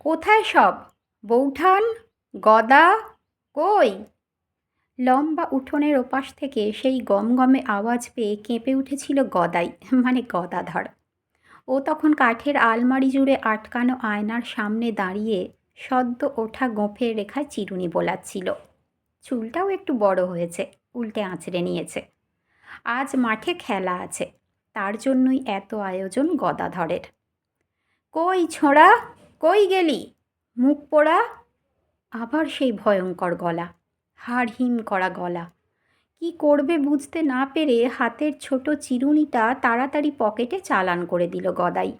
কোথায় সব? বৌঠান, গদা, কই? লম্বা উঠোনের ওপাশ থেকে সেই গমগমে আওয়াজ পেয়ে কেঁপে উঠেছিল গদাই মানে গদাধর। ও তখন কাঠের আলমারি জুড়ে আটকানো আয়নার সামনে দাঁড়িয়ে সদ্য ওঠা গোঁফের রেখায় চিরুনি বোলাচ্ছিল। চুলটাও একটু বড় হয়েছে, উল্টে আঁচড়ে নিয়েছে। আজ মাঠে খেলা আছে, তার জন্যই এত আয়োজন গদাধরের। কই ছোঁড়া? কই গেলি? মুখ পোড়া? আবার সেই ভয়ঙ্কর গলা হাড় হিম করা গলা। কি করবে বুঝতে না পেরে হাতের ছোট চিরুনিটা তাড়াতাড়ি পকেটে চালান করে দিল গদাই।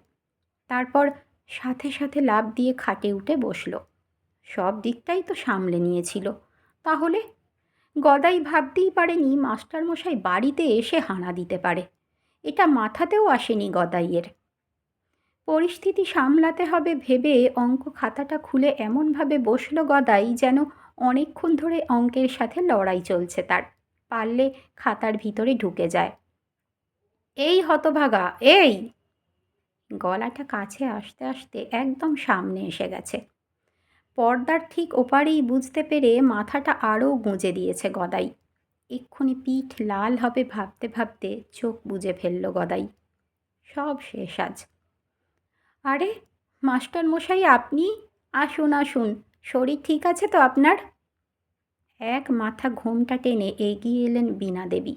তারপর সাথে সাথে লাভ দিয়ে খাটে উঠে বসল। সব দিকটাই তো সামলে নিয়েছিল। তাহলে? গদাই ভাবতেই পারেনি মাস্টারমশাই বাড়িতে এসে হানা দিতে পারে। এটা মাথাতেও আসেনি গদাইয়ের। পরিস্থিতি সামলাতে হবে ভেবে অঙ্ক খাতাটা খুলে এমনভাবে বসল গদাই যেন অনেকক্ষণ ধরে অঙ্কের সাথে লড়াই চলছে তার। পারলে খাতার ভিতরে ঢুকে যায়। এই হতভাগা, এই! গলাটা কাছে আসতে আসতে একদম সামনে এসে গেছে। পর্দার ঠিক ওপারেই বুঝতে পেরে মাথাটা আরও গুঁজে দিয়েছে গদাই। এক্ষুনি পিঠ লাল হবে ভাবতে ভাবতে চোখ বুজে ফেলল গদাই। সব শেষ আজ। আরে, মাস্টার মশাই, আপনি? আসুন আসুন। শরীর ঠিক আছে তো আপনার? এক মাথা ঘোমটা টেনে এগিয়ে এলেন বীণা দেবী।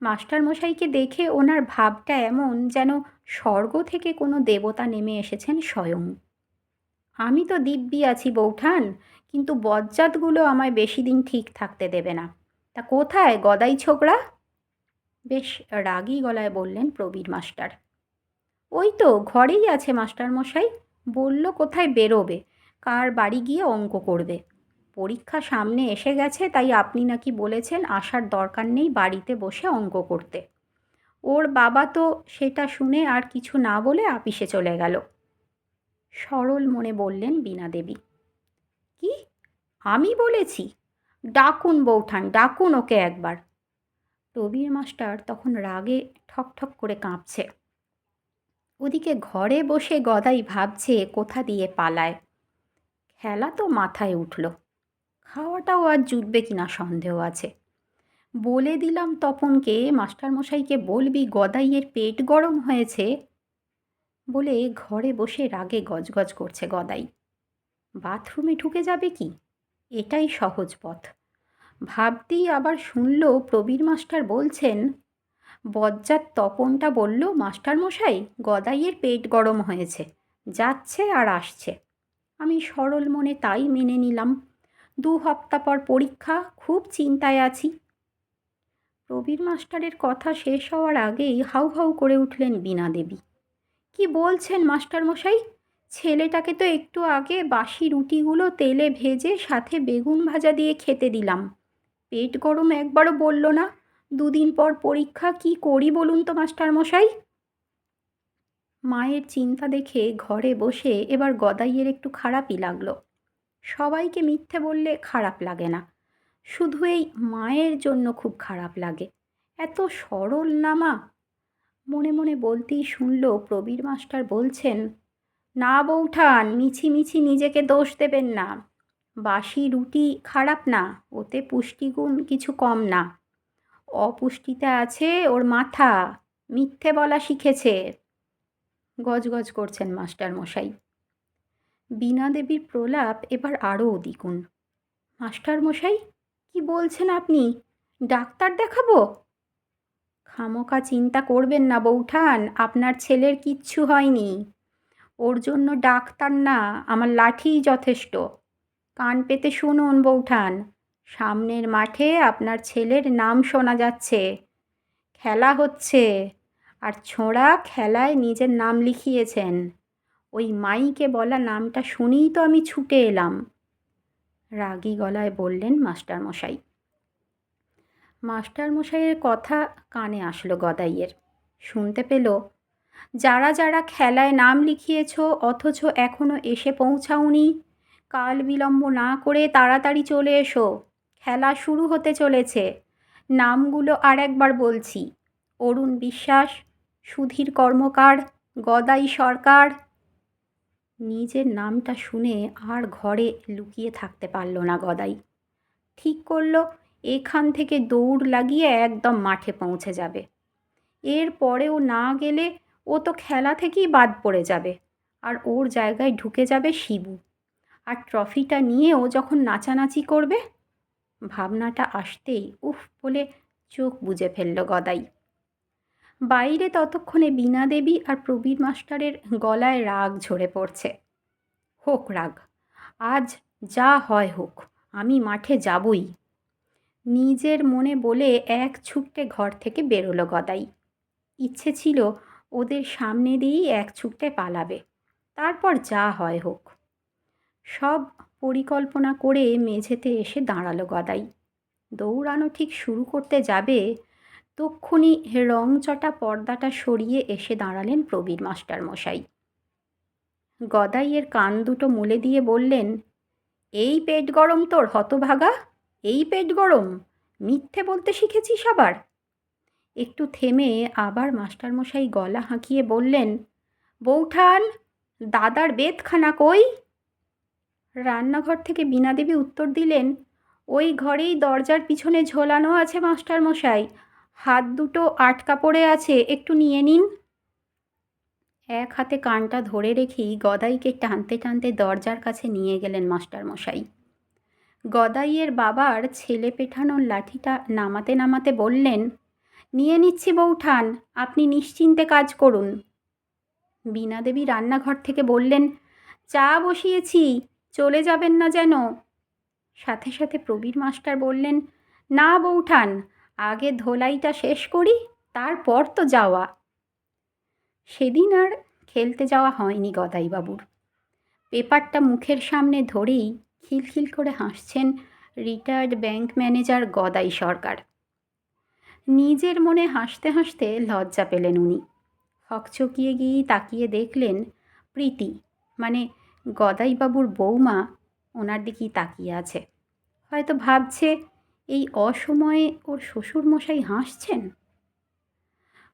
মাস্টারমশাইকে দেখে ওনার ভাবটা এমন যেন স্বর্গ থেকে কোনো দেবতা নেমে এসেছেন স্বয়ং। আমি তো দিব্যি আছি বৌঠান, কিন্তু বজ্জাতগুলো আমায় বেশি দিন ঠিক থাকতে দেবে না। তা কোথায় গদাই ছোকরা? বেশ রাগী গলায় বললেন প্রবীর মাস্টার। ওই তো ঘরেই আছে মাস্টারমশাই। বলল, কোথায় বেরোবে? কার বাড়ি গিয়ে অঙ্ক করবে? পরীক্ষা সামনে এসে গেছে, তাই আপনি নাকি বলেছেন আসার দরকার নেই বাড়িতে বসে অঙ্ক করতে। ওর বাবা তো সেটা শুনে আর কিছু না বলে আপিসে চলে গেল। সরল মনে বললেন বীণা দেবী। কি? আমি বলেছি? ডাকুন বৌঠান, ডাকুন ওকে একবার। প্রবীর মাস্টার তখন রাগে ঠক ঠক করে কাঁপছে। ওদিকে ঘরে বসে গদাই ভাবছে কোথা দিয়ে পালায়। খেলা তো মাথায় উঠল। খাওয়াটাও আর জুটবে কিনা সন্দেহ আছে। বলে দিলাম তপনকে, মাস্টারমশাইকে বলবি গদাইয়ের পেট গরম হয়েছে? বলে ঘরে বসে রাগে গজগজ করছে গদাই। বাথরুমে ঢুকে যাবে কি? এটাই সহজ পথ। ভাবতেই আবার শুনল প্রবীর মাস্টার বলছেন বজ্জাত তপনটা বলল, মাস্টারমশাই, গদাইয়ের পেট গরম হয়েছে, যাচ্ছে আর আসছে। আমি সরল মনে তাই মেনে নিলাম। দু হপ্তা পর পরীক্ষা, খুব চিন্তায় আছি। প্রবীর মাস্টারের কথা শেষ হওয়ার আগেই হাউ হাউ করে উঠলেন বীণা দেবী। কি বলছেন মাস্টারমশাই? ছেলেটাকে তো একটু আগে বাসি রুটিগুলো তেলে ভেজে সাথে বেগুন ভাজা দিয়ে খেতে দিলাম। পেট গরম একবারও বলল না দুদিন পর পরীক্ষা কি করি বলুন তো মাস্টারমশাই মায়ের চিন্তা দেখে ঘরে বসে এবার গদাইয়ের একটু খারাপই লাগল। সবাইকে মিথ্যে বললে খারাপ লাগে না। শুধু এই মায়ের জন্য খুব খারাপ লাগে। এত সরল না মা? মনে মনে বলতেই শুনল প্রবীর মাস্টার বলছেন, না বৌঠান মিছি মিছি নিজেকে দোষ দেবেন না। বাসি রুটি খারাপ না, ওতে পুষ্টিগুণ কিছু কম না। অপুষ্টিতে আছে ওর মাথা, মিথ্যে বলা শিখেছে। গজগজ করছেন মাস্টার মশাই। বীণা দেবীর প্রলাপ এবার আরও দ্বিগুণ। মাস্টার মশাই, কি বলছেন আপনি? ডাক্তার দেখাবো? খামোকা চিন্তা করবেন না বৌঠান, আপনার ছেলের কিচ্ছু হয়নি। ওর জন্য ডাক্তার না, আমার লাঠিই যথেষ্ট। কান পেতে শুনুন বৌঠান। সামনের মাঠে আপনার ছেলের নাম শোনা যাচ্ছে। খেলা হচ্ছে। আর ছোঁড়া খেলায় নিজের নাম লিখিয়েছেন। ওই মাইকে বলা নামটা শুনেই তো আমি ছুটে এলাম। রাগী গলায় বললেন মাস্টারমশাই। মাস্টারমশাইয়ের কথা কানে আসলো গদাইয়ের। শুনতে পেল, যারা যারা খেলায় নাম লিখিয়েছ, অথচ এখনও এসে পৌঁছাওনি, কাল বিলম্ব না করে তাড়াতাড়ি চলে এসো। খেলা শুরু হতে চলেছে। নামগুলো আর একবার বলছি। অরুণ বিশ্বাস, সুধীর কর্মকার, গদাই সরকার। নিজের নামটা শুনে আর ঘরে লুকিয়ে থাকতে পারল না গদাই। ঠিক করল, এখান থেকে দৌড় লাগিয়ে একদম মাঠে পৌঁছে যাবে। এর পরেও না গেলে ও তো খেলা থেকেই বাদ পড়ে যাবে। আর ওর জায়গায় ঢুকে যাবে শিবু। আর ট্রফিটা নিয়ে ও যখন নাচানাচি করবে ভাবনাটা আসতেই উফ বলে চোখ বুজে ফেলল গদাই। বাইরে ততক্ষণে বীণা দেবী আর প্রবীর মাস্টারের গলায় রাগ ঝরে পড়ছে। হোক রাগ, আজ যা হয় হোক, আমি মাঠে যাবই। নিজের মনে বলে এক ছুট্টে ঘর থেকে বেরোলো গদাই। ইচ্ছে ছিল ওদের সামনে দিয়েই এক ছুট্টে পালাবে, তারপর যা হয় হোক। সব পরিকল্পনা করে মেঝেতে এসে দাঁড়াল গদাই। দৌড়ানো ঠিক শুরু করতে যাবে, তক্ষুনি রংচটা পর্দাটা সরিয়ে এসে দাঁড়ালেন প্রবীর মাস্টার মশাই গদাইয়ের কান দুটো মুলে দিয়ে বললেন, এই পেট গরম তোর, হতভাগা, এই পেট গরম, মিথ্যে বলতে শিখেছিস আবার? একটু থেমে আবার মাস্টারমশাই গলা হাঁকিয়ে বললেন, বৌঠান, দাদার বেতখানা কই? রান্নাঘর থেকে বীণাদেবী উত্তর দিলেন, ওই ঘরেই দরজার পিছনে ঝোলানো আছে মাস্টারমশাই হাত দুটো আটকা পড়ে আছে, একটু নিয়ে নিন। এক হাতে কানটা ধরে রেখেই গদাইকে টানতে টানতে দরজার কাছে নিয়ে গেলেন মাস্টারমশাই গদাইয়ের বাবার ছেলে পেঠানোর লাঠিটা নামাতে নামাতে বললেন, নিয়ে নিচ্ছি বৌঠান, আপনি নিশ্চিন্তে কাজ করুন। বীণাদেবী রান্নাঘর থেকে বললেন, চা বসিয়েছি চলে যাবেন না যেন। সাথে সাথে প্রবীর মাস্টার বললেন, না বৌঠান, আগে ধোলাইটা শেষ করি, তারপর তো যাওয়া। সেদিন আর খেলতে যাওয়া হয়নি গদাইবাবুর। পেপারটা মুখের সামনে ধরেই খিলখিল করে হাসছেন retired bank manager Gadai Sarkar. নিজের মনে হাসতে হাসতে লজ্জা পেলেন উনি। হকচকিয়ে গিয়েই তাকিয়ে দেখলেন প্রীতি মানে গদাইবাবুর বৌমা ওনার দিকেই তাকিয়ে আছে। হয়তো ভাবছে, এই অসময়ে ওর শ্বশুরমশাই হাসছেন?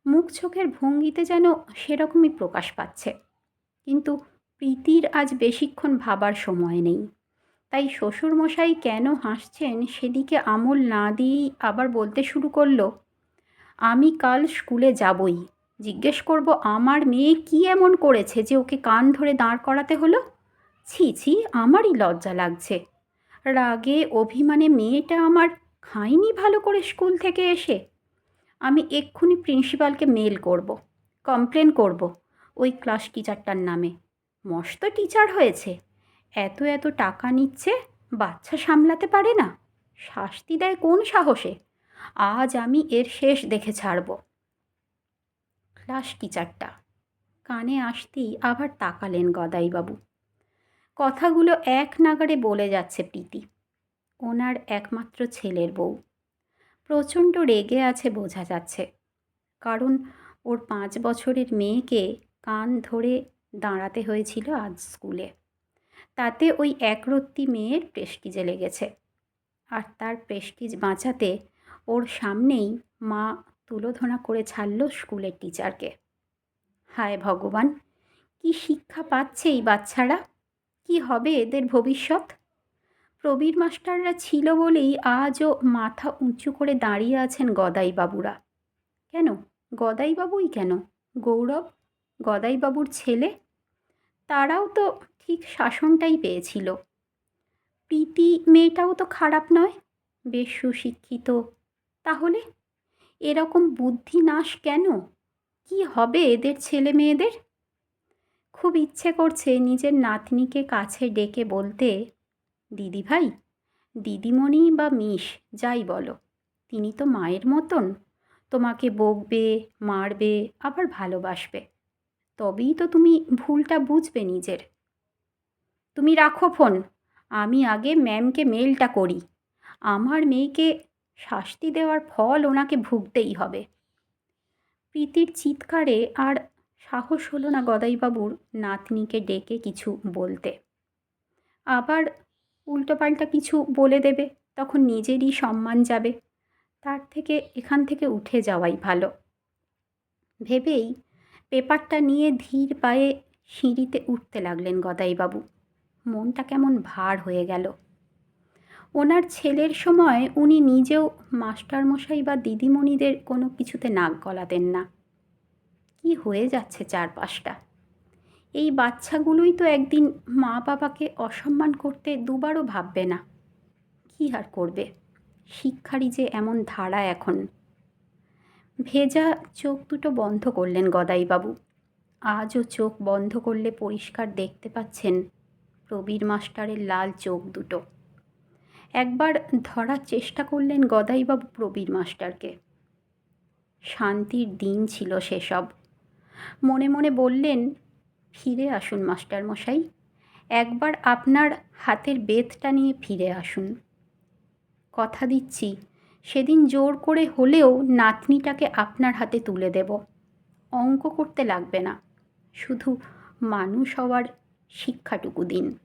মুখ চোখের ভঙ্গিতে যেন সেরকমই প্রকাশ পাচ্ছে। কিন্তু প্রীতির আজ বেশিক্ষণ ভাবার সময় নেই। তাই শ্বশুরমশাই কেন হাসছেন সেদিকে আমল না দিয়েই আবার বলতে শুরু করল, আমি কাল স্কুলে যাবই। জিজ্ঞেস করব, আমার মেয়ে কি এমন করেছে যে ওকে কান ধরে দাঁড় করাতে হলো? ছি ছি, আমারই লজ্জা লাগছে। রাগে, অভিমানে মেয়েটা আমার খায়নি ভালো করে স্কুল থেকে এসে। আমি এক্ষুনি প্রিন্সিপালকে মেল করব, কমপ্লেন করব ওই ক্লাস টিচারটার নামে। মস্ত টিচার হয়েছে। এত এত টাকা নিচ্ছে, বাচ্চা সামলাতে পারে না। শাস্তি দেয় কোন সাহসে? আজ আমি এর শেষ দেখে ছাড়ব। ক্লাস টিচারটা কানে আসতেই আবার তাকালেন গদাইবাবু। কথাগুলো এক নাগারে বলে যাচ্ছে প্রীতি। ওনার একমাত্র ছেলের বউ। প্রচণ্ড রেগে আছে বোঝা যাচ্ছে। কারণ ওর পাঁচ বছরের মেয়েকে কান ধরে দাঁড়াতে হয়েছিল আজ স্কুলে। তাতে ওই একরত্তি মেয়ের প্রেস্টিজে লেগেছে। আর তার প্রেস্টিজ বাঁচাতে ওর সামনেই মা তুলোধনা করে ছাড়ল স্কুলের টিচারকে। হায় ভগবান, কি শিক্ষা পাচ্ছে এই বাচ্চারা? কি হবে এদের ভবিষ্যৎ? প্রবীর মাস্টাররা ছিল বলেই আজও মাথা উঁচু করে দাঁড়িয়ে আছেন গদাইবাবুরা। কেন? গদাইবাবুই কেন? গৌরব? গদাইবাবুর ছেলে? তারাও তো ঠিক শাসনটাই পেয়েছিল। প্রীতি মেয়েটাও তো খারাপ নয়? বেশ সুশিক্ষিত। তাহলে এরকম বুদ্ধি নাশ কেন? কি হবে এদের ছেলে মেয়েদের? খুব ইচ্ছে করছে নিজের নাতনিকে কাছে ডেকে বলতে, দিদি ভাই, দিদিমণি বা মিস, যাই বলো, তিনি তো মায়ের মতন, তোমাকে বকবে, মারবে, আবার ভালোবাসবে, তবেই তো তুমি ভুলটা বুঝবে নিজের। তুমি রাখো ফোন, আমি আগে ম্যামকে মেলটা করি, আমার মেয়েকে শাস্তি দেওয়ার ফল ওনাকে ভুগতেই হবে। প্রীতির চিৎকারে আর সাহস হলো না গদাইবাবুর নাতনিকে ডেকে কিছু বলতে। আবার উল্টোপাল্টা কিছু বলে দেবে, তখন নিজেরই সম্মান যাবে। তার থেকে এখান থেকে উঠে যাওয়াই ভালো। ভেবেই পেপারটা নিয়ে ধীর পায়ে সিঁড়িতে উঠতে লাগলেন গদাইবাবু। মনটা কেমন ভার হয়ে গেল। ওনার ছেলের সময় উনি নিজেও মাস্টারমশাই বা দিদিমণিদের কোনো কিছুতে নাক গলাতেন না। কি হয়ে যাচ্ছে চারপাশটা? এই বাচ্চাগুলোই তো একদিন মা বাবাকে অসম্মান করতে দুবারও ভাববে না। কি আর করবে? শিক্ষারই যে এমন ধারা এখন। ভেজা চোখ দুটো বন্ধ করলেন গদাইবাবু। আজও চোখ বন্ধ করলে পরিষ্কার দেখতে পাচ্ছেন প্রবীর মাস্টারের লাল চোখ দুটো। একবার ধরার চেষ্টা করলেন গদাইবাবু প্রবীর মাস্টারকে। শান্তির দিন ছিল সেসব। মনে মনে বললেন, ফিরে আসুন, মাস্টার মশাই। একবার আপনার হাতের বেতটা নিয়ে ফিরে আসুন। কথা দিচ্ছি, সেদিন জোর করে হলেও নাতনিটাকে আপনার হাতে তুলে দেব। অঙ্ক করতে লাগবে না, শুধু মানুষ হওয়ার শিক্ষাটুকু দিন।